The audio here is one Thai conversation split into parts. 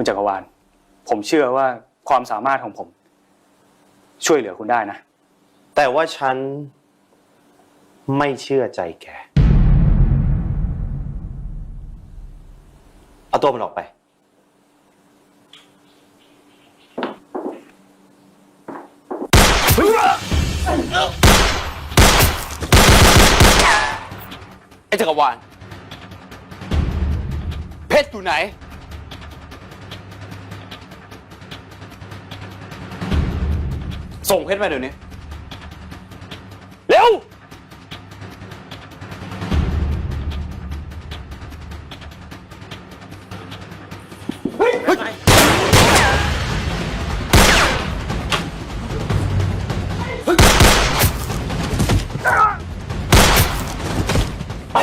คุณจักรวาล ผมเชื่อว่าความสามารถของผม ช่วยเหลือคุณได้นะ แต่ว่าฉันไม่เชื่อใจแก เอาตัวมันออกไป ไอ้จักรวาล เพชรอยู่ไหน ส่งเพชรมาเดี๋ยวนี้ เร็ว ไป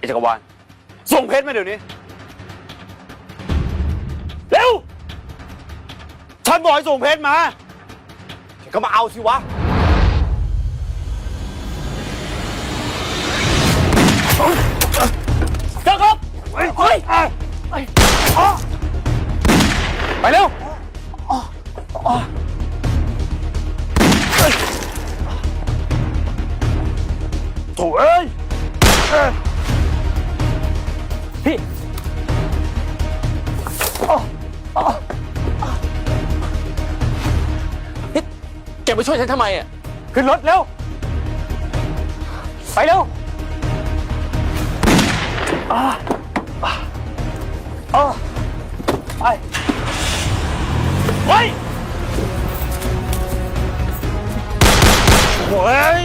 ไอ้จักรวาลส่งเพชรมาเดี๋ยวนี้ เร็ว ฉันบอกให้ส่งเพชรมาแกก็มาเอาสิวะ เจ้าครับเฮ้ยเฮ้ยไปเร็ว โถ่เอ้ย พี่นี่แกมาช่วยฉันทำไมอะ ขึ้นรถเร็ว ไปเร็วอ่าอ่าไปไปโว้ย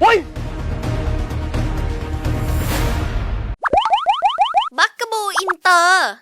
โว้ยบักก 싫어.